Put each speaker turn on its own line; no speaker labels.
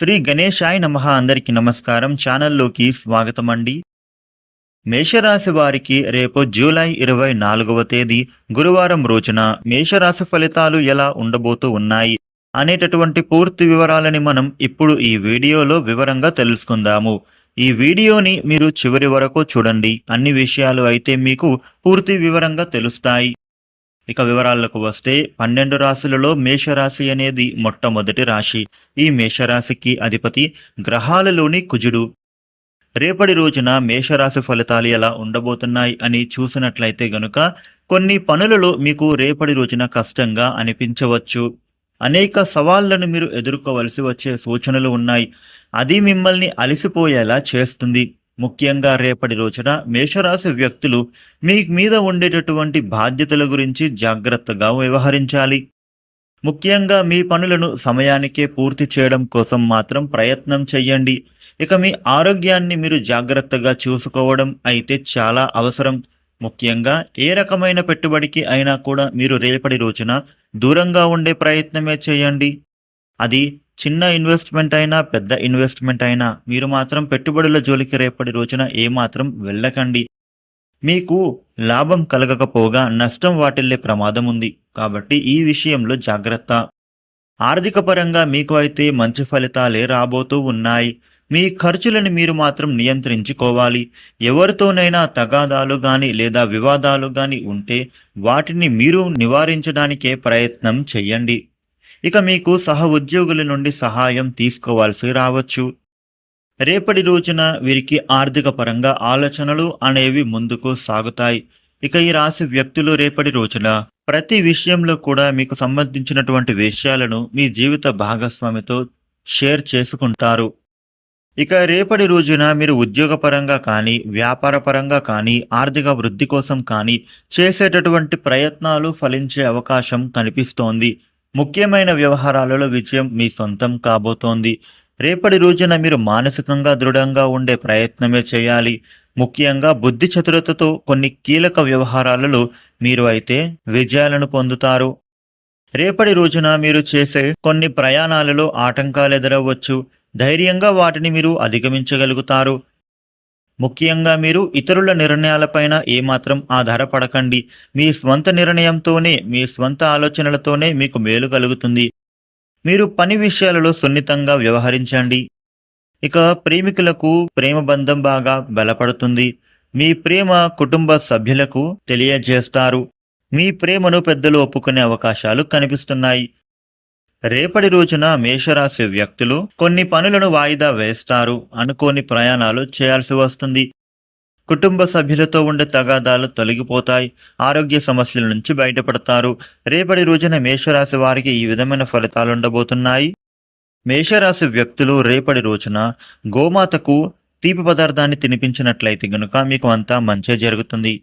శ్రీ గణేశాయ నమ అందరికీ నమస్కారం. ఛానల్లోకి స్వాగతం అండి మేషరాశి వారికి రేపు జూలై ఇరవై నాలుగవ తేదీ గురువారం రోజున మేషరాశి ఫలితాలు ఎలా ఉండబోతూ ఉన్నాయి అనేటటువంటి పూర్తి వివరాలని మనం ఇప్పుడు ఈ వీడియోలో వివరంగా తెలుసుకుందాము. ఈ వీడియోని మీరు చివరి వరకు చూడండి. అన్ని విషయాలు అయితే మీకు పూర్తి వివరంగా తెలుస్తాయి. ఇక వివరాలకు వస్తే పన్నెండు రాశులలో మేషరాశి అనేది మొట్టమొదటి రాశి. ఈ మేషరాశికి అధిపతి గ్రహాలలోని కుజుడు. రేపటి రోజున మేషరాశి ఫలితాలు ఎలా ఉండబోతున్నాయి అని చూసినట్లయితే గనుక కొన్ని పనులలో మీకు రేపటి రోజున కష్టంగా అనిపించవచ్చు. అనేక సవాళ్ళను మీరు ఎదుర్కోవలసి వచ్చే సూచనలు ఉన్నాయి. అది మిమ్మల్ని అలసిపోయేలా చేస్తుంది. ముఖ్యంగా రేపటి రోజున మేషరాశి వ్యక్తులు మీ మీద ఉండేటటువంటి బాధ్యతల గురించి జాగ్రత్తగా వ్యవహరించాలి. ముఖ్యంగా మీ పనులను సమయానికే పూర్తి చేయడం కోసం మాత్రం ప్రయత్నం చెయ్యండి. ఇక మీ ఆరోగ్యాన్ని మీరు జాగ్రత్తగా చూసుకోవడం అయితే చాలా అవసరం. ముఖ్యంగా ఏ రకమైన పెట్టుబడికి అయినా కూడా మీరు రేపటి రోజున దూరంగా ఉండే ప్రయత్నమే చేయండి అది చిన్న ఇన్వెస్ట్మెంట్ అయినా పెద్ద ఇన్వెస్ట్మెంట్ అయినా మీరు మాత్రం పెట్టుబడుల జోలికి రేపటి రోజున ఏమాత్రం వెళ్ళకండి. మీకు లాభం కలగకపోగా నష్టం వాటిల్లే ప్రమాదం ఉంది. కాబట్టి ఈ విషయంలో జాగ్రత్త. ఆర్థిక పరంగా మీకు అయితే మంచి ఫలితాలే రాబోతూ ఉన్నాయి. మీ ఖర్చులను మీరు మాత్రం నియంత్రించుకోవాలి. ఎవరితోనైనా తగాదాలు గాని లేదా వివాదాలు గాని ఉంటే వాటిని మీరు నివారించడానికే ప్రయత్నం చెయ్యండి ఇక మీకు సహ ఉద్యోగుల నుండి సహాయం తీసుకోవాల్సి రావచ్చు. రేపటి రోజున వీరికి ఆర్థిక పరంగా ఆలోచనలు అనేవి ముందుకు సాగుతాయి. ఇక ఈ రాశి వ్యక్తులు రేపటి రోజున ప్రతి విషయంలో కూడా మీకు సంబంధించినటువంటి విషయాలను మీ జీవిత భాగస్వామితో షేర్ చేసుకుంటారు. ఇక రేపటి రోజున మీరు ఉద్యోగపరంగా కానీ వ్యాపారపరంగా కానీ ఆర్థిక వృద్ధి కోసం కానీ చేసేటటువంటి ప్రయత్నాలు ఫలించే అవకాశం కనిపిస్తోంది. ముఖ్యమైన వ్యవహారాలలో విజయం మీ సొంతం కాబోతోంది. రేపటి రోజున మీరు మానసికంగా దృఢంగా ఉండే ప్రయత్నమే చేయాలి. ముఖ్యంగా బుద్ధి చతురతతో కొన్ని కీలక వ్యవహారాలలో మీరు అయితే విజయాలను పొందుతారు. రేపటి రోజున మీరు చేసే కొన్ని ప్రయాణాలలో ఆటంకాలు ఎదురవ్వచ్చు ధైర్యంగా వాటిని మీరు అధిగమించగలుగుతారు. ముఖ్యంగా మీరు ఇతరుల నిర్ణయాలపైన ఏమాత్రం ఆధారపడకండి. మీ స్వంత నిర్ణయంతోనే మీ స్వంత ఆలోచనలతోనే మీకు మేలు కలుగుతుంది. మీరు పని విషయాలలో సున్నితంగా వ్యవహరించండి. ఇక ప్రేమికులకు ప్రేమ బంధం బాగా బలపడుతుంది. మీ ప్రేమ కుటుంబ సభ్యులకు తెలియజేస్తారు. మీ ప్రేమను పెద్దలు ఒప్పుకునే అవకాశాలు కనిపిస్తున్నాయి. రేపటి రోజున మేషరాశి వ్యక్తులు కొన్ని పనులను వాయిదా వేస్తారు అనుకోని ప్రయాణాలు చేయాల్సి వస్తుంది. కుటుంబ సభ్యులతో ఉండే తగాదాలు తొలగిపోతాయి. ఆరోగ్య సమస్యల నుంచి బయటపడతారు. రేపటి రోజున మేషరాశి వారికి ఈ విధమైన ఫలితాలు ఉండబోతున్నాయి. మేషరాశి వ్యక్తులు రేపటి రోజున గోమాతకు తీపి పదార్థాన్ని తినిపించినట్లయితే గనుక మీకు అంతా మంచి జరుగుతుంది.